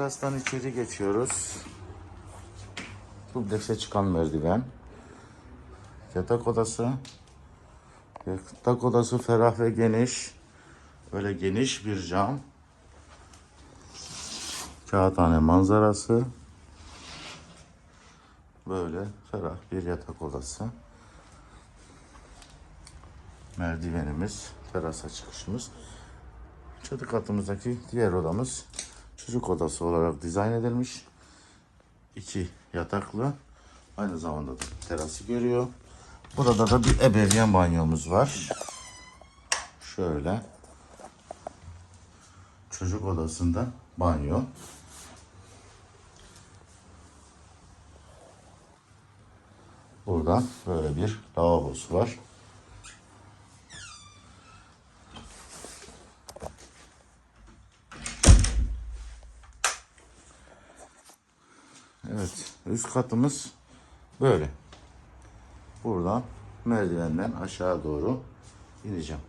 Terastan içeri geçiyoruz. Dublekse çıkan merdiven. Yatak odası. Yatak odası ferah ve geniş. Böyle geniş bir cam. Kağıthane manzarası. Böyle ferah bir yatak odası. Merdivenimiz, terasa çıkışımız. Çatı katımızdaki diğer odamız çocuk odası olarak dizayn edilmiş. İki yataklı. Aynı zamanda da terası görüyor. Burada da bir ebeveyn banyomuz var. Şöyle. Çocuk odasında banyo. Burada böyle bir lavabosu var. Evet, üst katımız böyle. Buradan merdivenden aşağı doğru ineceğim.